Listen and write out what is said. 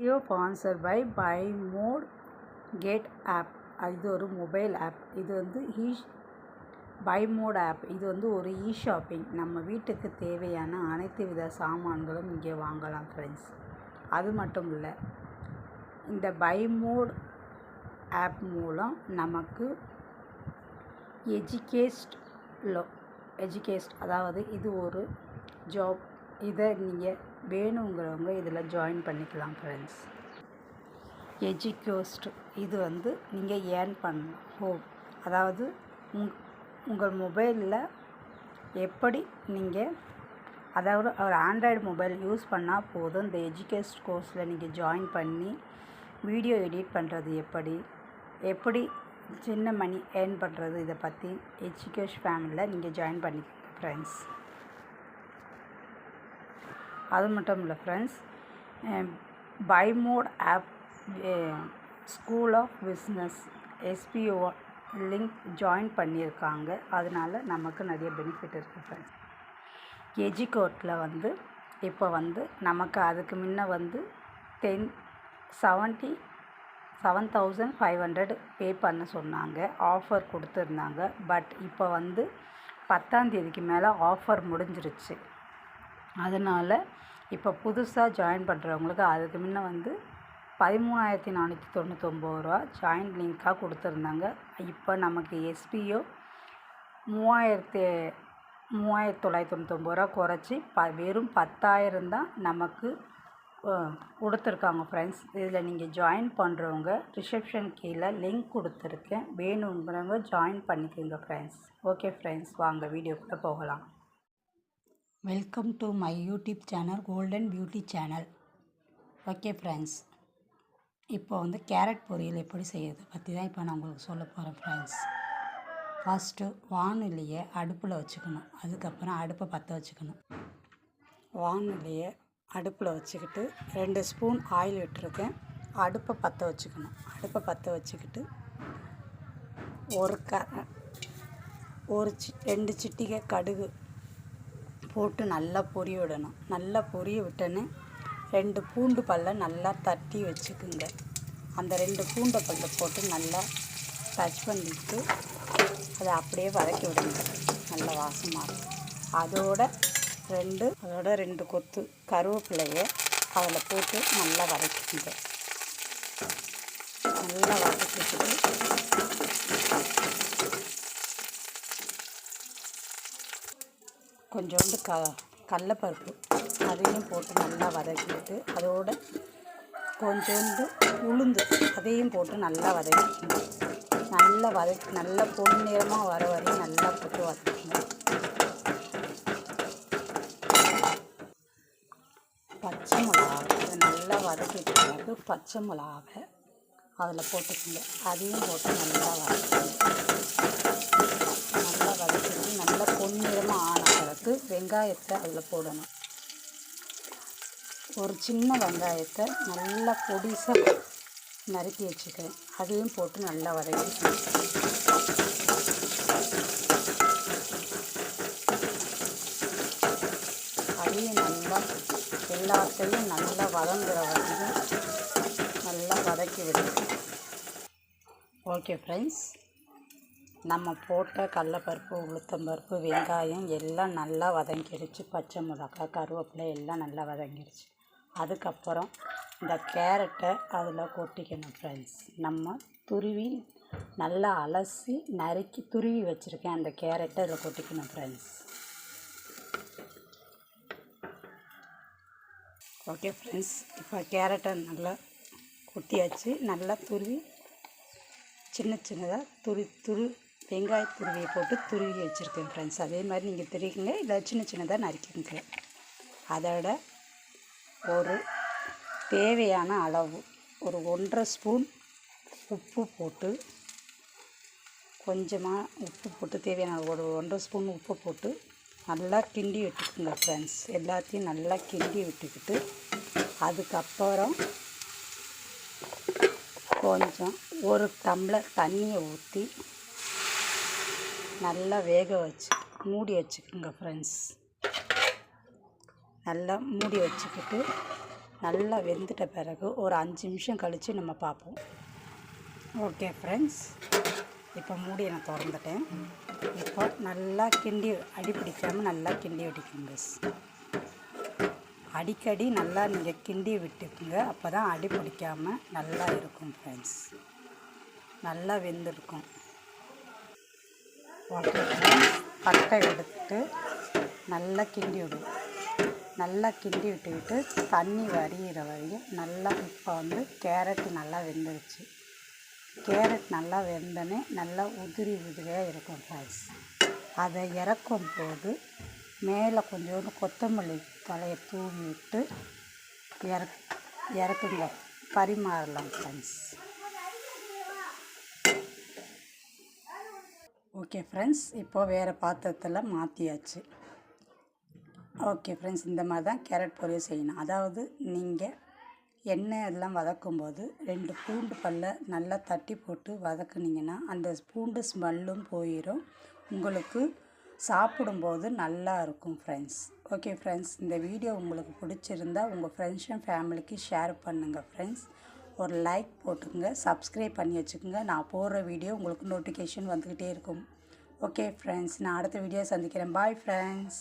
Video sponsor by by mode gate app இது ஒரு mobile app இது வந்து ஈ பை மோட் ஆப் இது வந்து ஒரு இ ஷாப்பிங் நம்ம வீட்டுக்கு தேவையான அனைத்து வித சாமான்களும் இங்கே வாங்கலாம் ஃப்ரெண்ட்ஸ் அது மட்டும் இல்லை இந்த பை மோட் ஆப் மூலம் நமக்கு எஜுகேஸ்ட் லோ எஜுகேஸ்ட் அதாவது இது ஒரு ஜாப் இதை நீங்கள் வேணுங்கிறவங்க இதில் ஜாயின் பண்ணிக்கலாம் ஃப்ரெண்ட்ஸ் எஜிக்யோஸ்ட் இது வந்து நீங்கள் ஏர்ன் பண்ணணும். ஹோம் அதாவது உங் உங்கள் மொபைலில் எப்படி நீங்கள் அதாவது ஒரு ஆண்ட்ராய்டு மொபைல் யூஸ் பண்ணால் போதும் இந்த எஜுகேஸ்ட் கோர்ஸில் நீங்கள் ஜாயின் பண்ணி வீடியோ எடிட் பண்ணுறது எப்படி எப்படி சின்ன மணி ஏர்ன் பண்ணுறது இதை பற்றி எஜுகேஷ் ஃபேமிலியில் நீங்கள் ஜாயின் பண்ணிக்கோங்க ஃப்ரெண்ட்ஸ் அது மட்டும் இல்லை friends by mode app school of business SPO link join பண்ணியிருக்காங்க. அதனால நமக்கு நிறைய பெனிஃபிட் இருக்குது ஃப்ரெண்ட்ஸ் எஜிகோட்டில் வந்து இப்போ வந்து நமக்கு அதுக்கு முன்ன வந்து ten seventy seven thousand five hundred pay பண்ண சொன்னாங்க. ஆஃபர் கொடுத்துருந்தாங்க. பட் இப்போ வந்து பத்தாந்தேதிக்கு மேலே ஆஃபர் முடிஞ்சிருச்சு. அதனால் இப்போ புதுசாக ஜாயின் பண்ணுறவங்களுக்கு அதுக்கு முன்ன வந்து பதிமூணாயிரத்தி நானூற்றி தொண்ணூத்தொம்பது ரூபா ஜாயின் லிங்க்காக கொடுத்துருந்தாங்க. இப்போ நமக்கு எஸ்பிஓ மூவாயிரத்தி மூவாயிரத்தி தொள்ளாயிரத்தி தொண்ணூத்தொம்பது ரூபா குறைச்சி ப வெறும் பத்தாயிரம் தான் நமக்கு கொடுத்துருக்காங்க ஃப்ரெண்ட்ஸ் இதில் நீங்கள் ஜாயின் பண்ணுறவங்க ரிசப்ஷன் கீழே லிங்க் கொடுத்துருக்கேன். வேணுங்கிறவங்க ஜாயின் பண்ணிக்கோங்க ஃப்ரெண்ட்ஸ் ஓகே ஃப்ரெண்ட்ஸ் வாங்க வீடியோக்குள்ளே போகலாம். Welcome to my YouTube channel golden beauty channel okay friends இப்போ வந்து கேரட் பொரியல் எப்படி செய்யறது பற்றி தான் இப்போ நான் உங்களுக்கு சொல்ல போகிறேன் ஃப்ரெண்ட்ஸ் ஃபஸ்ட்டு வானிலையை அடுப்பில் வச்சுக்கணும். அதுக்கப்புறம் அடுப்பை பற்ற வச்சுக்கணும். வானிலையை அடுப்பில் வச்சுக்கிட்டு ரெண்டு ஸ்பூன் ஆயில் விட்டுருக்கேன். அடுப்பை பற்ற வச்சுக்கணும். அடுப்பை பற்ற வச்சுக்கிட்டு ஒரு க ஒரு சி ரெண்டு சிட்டிகை கடுகு போட்டு நல்லா பொரிய விடணும். நல்லா பொரிய விட்டோன்னு ரெண்டு பூண்டு பல்லை நல்லா தட்டி வச்சுக்குங்க. அந்த ரெண்டு பூண்டை பல்லை போட்டு நல்லா டச் பண்ணிட்டு அதை அப்படியே வதக்கி விடுங்க. நல்ல வாசமாக இருக்கும். அதோட ரெண்டு அதோட ரெண்டு கொத்து கருவேப்பிலையை அதில் போட்டு நல்லா வதக்கிங்க நல்லா வதக்கிட்டு கொஞ்சோண்டு க கடலப்பருப்பு அதையும் போட்டு நல்லா வதக்கிட்டு அதோட கொஞ்சோண்டு உளுந்து அதையும் போட்டு நல்லா வதக்கிக்கணும். நல்லா வதக்கி நல்லா பொன்னிறமாக வர வரையும் நல்லா போட்டு வதக்கணும் பச்சை மிளகாவை அதை நல்லா வதக்கிட்டு பிறகு பச்சை மிளகாவை அதில் போட்டுக்கோங்க. அதையும் போட்டு நல்லா வதக்கணும் நல்லா வதக்கிட்டு நல்லா பொன்னிறமாக எடுத்து வெங்காயத்தை அதில் போடணும். ஒரு சின்ன வெங்காயத்தை நல்லா பொடிசாக நறுக்கி வச்சுக்கிறேன். அதையும் போட்டு நல்லா வதக்கிக்கணும். அதையும் நல்லா எல்லாத்தையும் நல்லா வதங்குற வரைக்கும் நல்லா வதக்கி விடுவேன் ஓகே ஃப்ரெண்ட்ஸ் நம்ம போட்ட கடலப்பருப்பு உளுத்தம்பருப்பு வெங்காயம் எல்லாம் நல்லா வதங்கிடுச்சு. பச்சை மிளகா கருவேப்பிலை எல்லாம் நல்லா வதங்கிடுச்சு. அதுக்கப்புறம் இந்த கேரட்டை அதில் கொட்டிக்கணும் ஃப்ரெண்ட்ஸ் நம்ம துருவி நல்லா அலசி நறுக்கி துருவி வச்சுருக்கேன் அந்த கேரட்டை அதில் கொட்டிக்கணும் ஃப்ரெண்ட்ஸ் ஓகே ஃப்ரெண்ட்ஸ் இப்போ கேரட்டை நல்லா கொட்டியாச்சு. நல்லா துருவி சின்ன சின்னதாக துரு துரு வெங்காய துருவியை போட்டு துருவி வச்சுருக்கேன் ஃப்ரெண்ட்ஸ் அதே மாதிரி நீங்கள் துருவிக்கங்க இல்லை சின்ன சின்னதாக நறுக்கிங்க அதோட ஒரு தேவையான அளவு ஒரு ஒன்றரை ஸ்பூன் உப்பு போட்டு கொஞ்சமாக உப்பு போட்டு தேவையான ஒரு ஒன்றரை ஸ்பூன் உப்பு போட்டு நல்லா கிண்டி விட்டுக்குங்க ஃப்ரெண்ட்ஸ் எல்லாத்தையும் நல்லா கிண்டி விட்டுக்கிட்டு அதுக்கப்புறம் கொஞ்சம் ஒரு டம்ளர் தண்ணியை ஊற்றி நல்லா வேக வச்சு மூடி வச்சுக்கோங்க ஃப்ரெண்ட்ஸ் நல்லா மூடி வச்சுக்கிட்டு நல்லா வெந்துட்ட பிறகு ஒரு அஞ்சு நிமிஷம் கழித்து நம்ம பார்ப்போம். ஓகே ஃப்ரெண்ட்ஸ் இப்போ மூடியை நான் திறந்துட்டேன். இப்போ நல்லா கிண்டி அடி பிடிக்காமல் நல்லா கிண்டி விட்டுக்குங்க அடிக்கடி நல்லா நீங்கள் கிண்டி விட்டுக்குங்க. அப்போ தான் அடி பிடிக்காமல் நல்லா இருக்கும் ஃப்ரெண்ட்ஸ் நல்லா வெந்திருக்கும். ஓகே பட்டை எடுத்துட்டு நல்லா கிண்டி விடும் நல்லா கிண்டி விட்டுக்கிட்டு தண்ணி வரிகிற வரையும் நல்லா இப்போ வந்து கேரட் நல்லா வெந்துருச்சு. கேரட் நல்லா வெந்தனே நல்லா உதிரி உதிரியாக இருக்கும் ஃப்ரெண்ட்ஸ். அதை இறக்கும் போது மேலே கொஞ்சோண்டு கொத்தமல்லி தலையை தூவி விட்டு இறக் இறக்குங்க. பரிமாறலாம் ஃப்ரெண்ட்ஸ். ஓகே ஃப்ரெண்ட்ஸ் இப்போ வேறு பாத்திரத்தில் மாற்றியாச்சு ஓகே ஃப்ரெண்ட்ஸ் இந்த மாதிரி தான் கேரட் பொரியல் செய்யணும். அதாவது நீங்கள் எண்ணெய் எல்லாம் வதக்கும்போது ரெண்டு பூண்டு பல்லை நல்லா தட்டி போட்டு வதக்குனிங்கன்னா அந்த பூண்டு ஸ்மெல்லும் போயிடும் உங்களுக்கு சாப்பிடும்போது நல்லா இருக்கும் ஃப்ரெண்ட்ஸ் ஓகே ஃப்ரெண்ட்ஸ் இந்த வீடியோ உங்களுக்கு பிடிச்சிருந்தா உங்கள் ஃப்ரெண்ட்ஸ் அண்ட் ஃபேமிலிக்கு ஷேர் பண்ணுங்கள் ஃப்ரெண்ட்ஸ் ஒரு லைக் போட்டுக்கோங்க சப்ஸ்கிரைப் பண்ணி வச்சுக்கோங்க. நான் போடுற வீடியோ உங்களுக்கு நோட்டிஃபிகேஷன் வந்துக்கிட்டே இருக்கும். ஓகே ஃப்ரெண்ட்ஸ் நான் அடுத்த வீடியோ சந்திக்கிறேன். Bye friends